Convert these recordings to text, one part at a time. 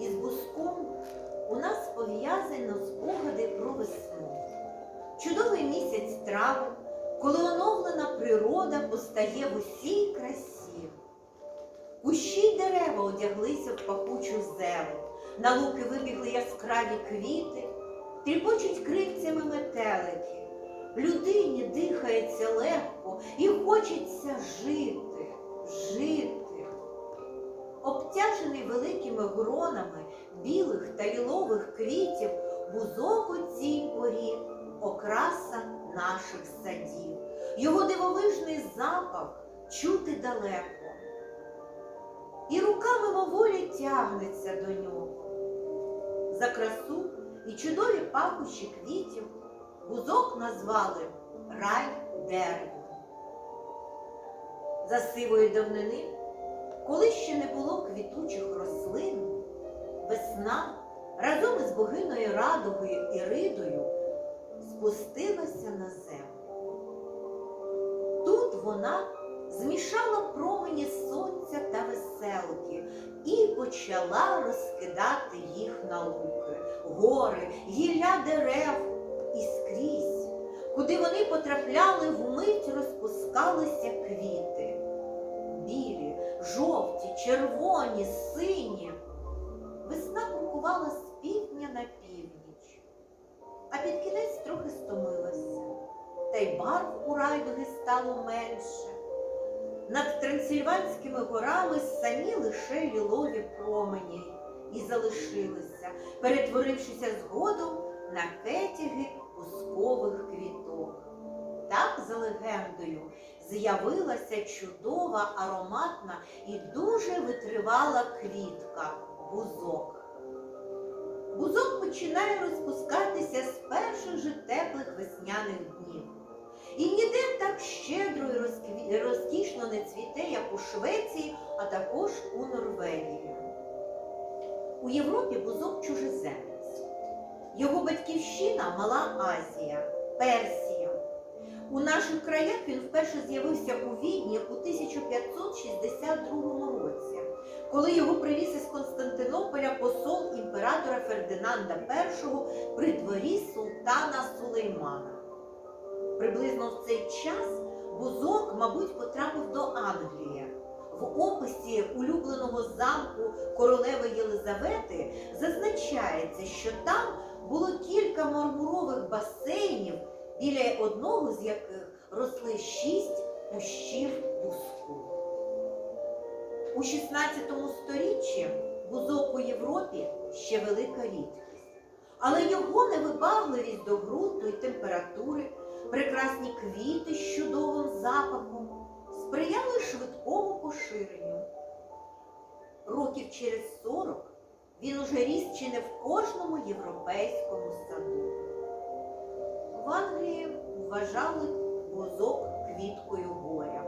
із буском у нас пов'язано спогади про весну. Чудовий місяць травень, коли оновлена природа постає в усій красі. Кущі й дерева одяглися в пахучу зелень, на луки вибігли яскраві квіти, тріпочуть крильцями метелики. Людині дихається легко і хочеться жити, жити. Обтяжений великими гронами білих та лілових квітів, бузок у цій порі окраса наших садів. Його дивовижний запах чути далеко. І рука мимоволі тягнеться до нього. За красу і чудові пахощі квітів бузок назвали рай дерева. За сивої давнини, коли ще не було квітучих рослин, весна разом із богиною радугою і ридою спустилася на землю. Тут вона змішала промені сонця та веселки і почала розкидати їх на луки, гори, гілля дерев і скрізь, куди вони потрапляли, вмить розпускалися квіти. Жовті, червоні, сині. Весна крокувала з півдня на північ, а під кінець трохи стомилася, та й барв у райдуги стало менше. Над Трансильванськими горами самі лише лілові промені і залишилися, перетворившися згодом на кетяги пускових квіток. Так, за легендою, з'явилася чудова, ароматна і дуже витривала квітка бузок. Бузок починає розпускатися з перших же теплих весняних днів. І ніде так щедро і розкішно не цвіте, як у Швеції, а також у Норвегії. У Європі бузок чужеземець. Його батьківщина Мала Азія, Персія. У наших краях він вперше з'явився у Відні у 1562 році, коли його привіз із Константинополя посол імператора Фердинанда І при дворі султана Сулеймана. Приблизно в цей час бузок, мабуть, потрапив до Англії. В описі улюбленого замку королеви Єлизавети зазначається, що там було кілька мармурових басейнів, біля одного з яких росли шість кущів бузку. У 16 сторіччі бузок у Європі ще велика рідкість, але його невибагливість до ґрунту і температури, прекрасні квіти з чудовим запахом сприяли швидкому поширенню. Років через 40 він уже ріс чи не в кожному європейському саду. В Англії вважали бузок квіткою горя.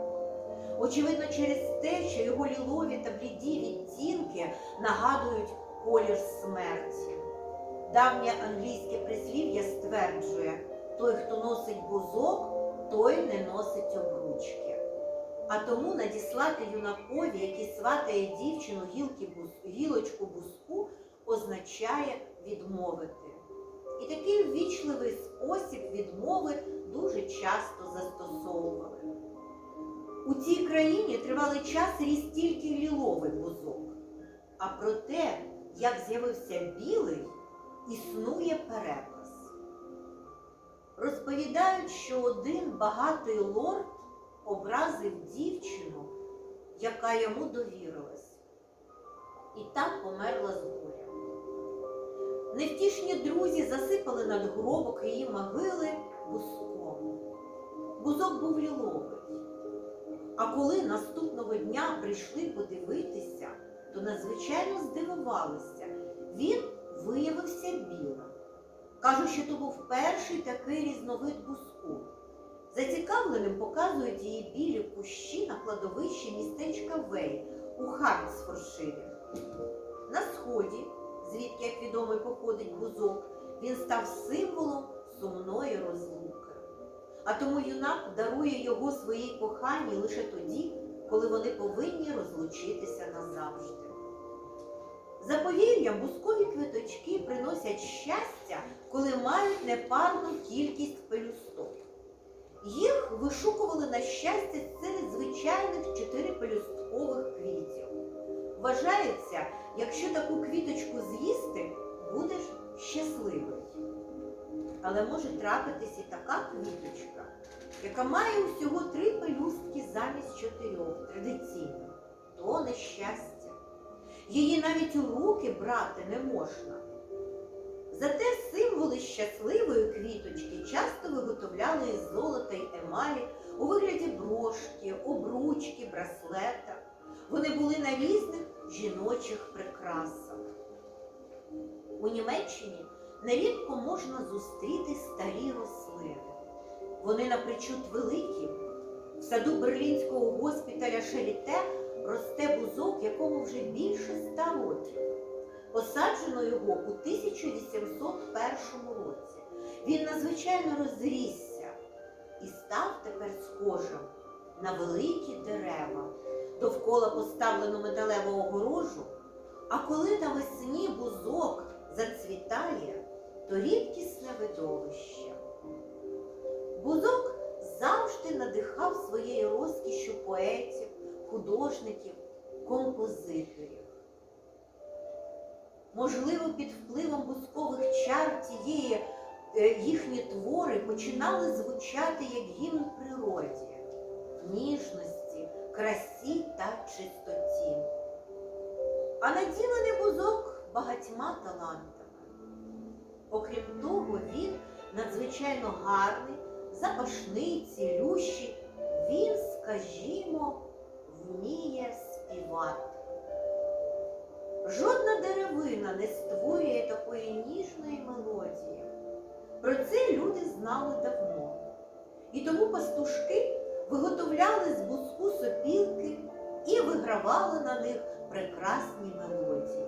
Очевидно, через те, що його лілові та бліді відтінки нагадують колір смерті. Давнє англійське прислів'я стверджує, той, хто носить бузок, той не носить обручки. А тому надіслати юнакові, який сватає дівчину гілки бус- гілочку бузку, означає відмовити. І такий ввічливий спосіб відмови дуже часто застосовували. У цій країні тривалий час ріс тільки ліловий бузок. А про те, як з'явився білий, існує переказ. Розповідають, що один багатий лорд образив дівчину, яка йому довірилась, і так померла з горя. Невтішні друзі засипали над гробок її могили бузком. Бузок був ліловий. А коли наступного дня прийшли подивитися, то надзвичайно здивувалися. Він виявився білим. Кажуть, що то був перший такий різновид буску. Зацікавленим показують її білі кущі на кладовищі містечка Вей у Хартсфорширі. На сході, звідки, як відомо, походить бузок, він став символом сумної розлуки. А тому юнак дарує його своїй коханій лише тоді, коли вони повинні розлучитися назавжди. За повір'ям, бускові квіточки приносять щастя, коли мають непарну кількість пелюсток. Їх вишукували на щастя серед звичайних чотирипелюсткових квітів. Вважається, якщо таку квіточку з'їсти, будеш щасливий. Але може трапитись і така квіточка, яка має усього три пелюстки замість чотирьох традиційно. То нещастя. Її навіть у руки брати не можна. Зате символи щасливої квіточки часто виготовляли із золота й емалі у вигляді брошки, обручки, браслета. Вони були на різних жіночих прикрасах. У Німеччині нерідко можна зустріти старі рослини. Вони напрочуд великі. В саду берлінського госпіталя Шеліте росте бузок, якому вже більше ста років. Посаджено його у 1801 році. Він надзвичайно розрісся і став тепер схожим на великі дерева. Довкола поставлено металеву огорожу, а коли навесні бузок зацвітає, то рідкісне видовище. Бузок завжди надихав своєю розкішю поетів, художників, композиторів. Можливо, під впливом бузкових чар тієї е, їхні твори починали звучати як гімн природі, ніжності, красі та чистоті. А наділений бузок багатьма талантами. Окрім того, він надзвичайно гарний, запашний, цілющий, він, скажімо, вміє співати. Жодна деревина не створює такої ніжної мелодії. Про це люди знали давно. І тому пастушки виготовляли з буску сопілки і вигравали на них прекрасні мелодії.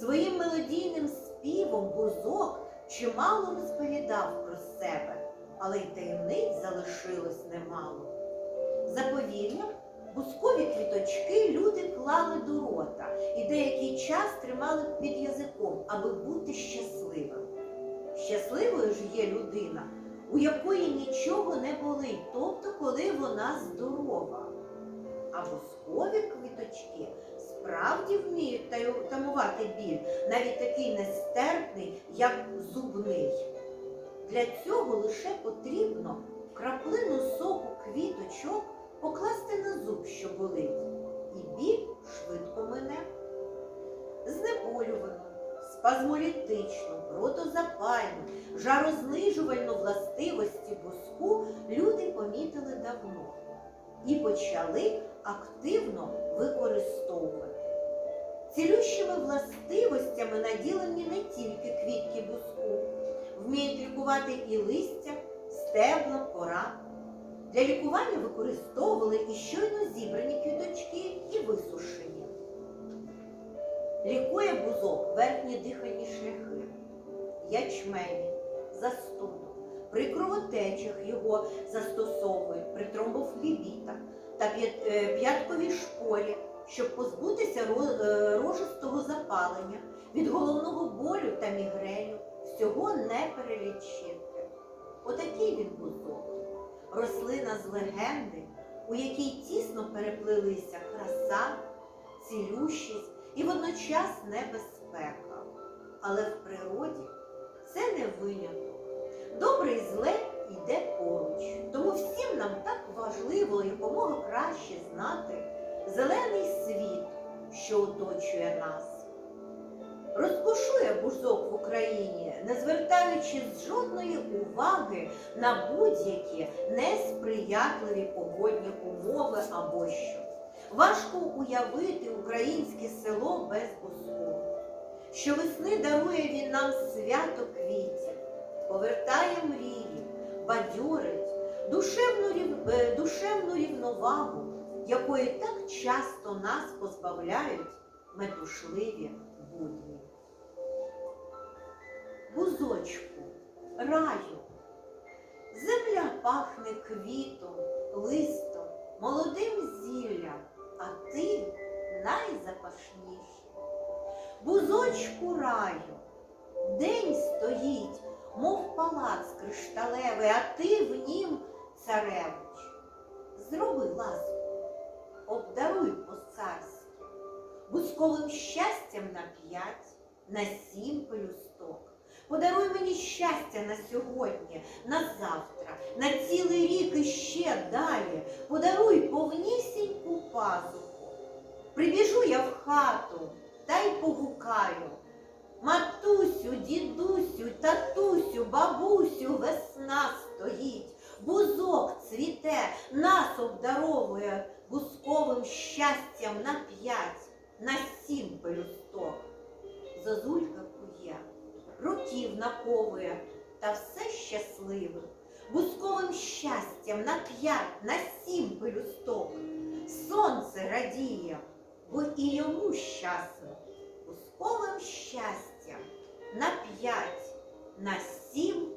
Своїм мелодійним співом бузок чимало розповідав про себе, але й таємниць залишилось немало. За повір'ям, бускові квіточки люди клали до рота і деякий час тримали під язиком, аби бути щасливим. Щасливою ж є людина, у якої нічого не болить, тобто коли вона здорова. А бускові квіточки справді вміють тамувати біль, навіть такий нестерпний, як зубний. Для цього лише потрібно краплину соку квіточок покласти на зуб, що болить, і біль швидко мине. Знеболювану, спазмолітичну, протозапальну, жарознижувальну властивості буску люди помітили давно і почали активно використовувати. Цілющими властивостями наділені не тільки квітки буску, вміють лікувати і листя, стебла, кора. Для лікування використовували і щойно зібрані квіточки, і висушені. Лікує бузок верхні дихальні шляхи, ячмені, застуду. При кровотечах його застосовують при тромбофлібітах та е, п'ятковій шпорі, щоб позбутися е, рожистого запалення, від головного болю та мігреню, всього не перелічити. Отакий він бузок. Рослина з легенди, у якій тісно переплилися краса, цілющість і водночас небезпека. Але в природі це не виняток. Добре і зле йде поруч. Тому всім нам так важливо якомога краще знати зелений світ, що оточує нас. Розкошує бузок в Україні, не звертаючи жодної уваги на будь-які несприятливі погодні умови або що. Важко уявити українське село без бузку. Щовесни дарує він нам свято квітів, повертає мрії, бадьорить, душевну, рів- е, душевну рівновагу, якої так часто нас позбавляють метушливі будні. Бузочку, раю, земля пахне квітом, листом, молодим зіллям, а ти найзапашніший. Бузок кузочку раю. День стоїть, мов палац кришталевий, а ти в нім царевич. Зроби ласку, обдаруй по-царськи, бусковим щастям на п'ять, на сім пелюсток. Подаруй мені щастя на сьогодні, на завтра, на цілий рік і ще далі. Подаруй повнісіньку пазуху. Прибіжу я в хату та й погукаю. Матусю, дідусю, татусю, бабусю, весна стоїть, бузок цвіте, нас обдаровує бузковим щастям на п'ять, на сім пелюсток. Зозулька років наковує, та все щасливе, бузковим щастям на п'ять, на сім пелюсток. Сонце радіє, бо і йому щасливо, бузковим щастям на п'ять, на сім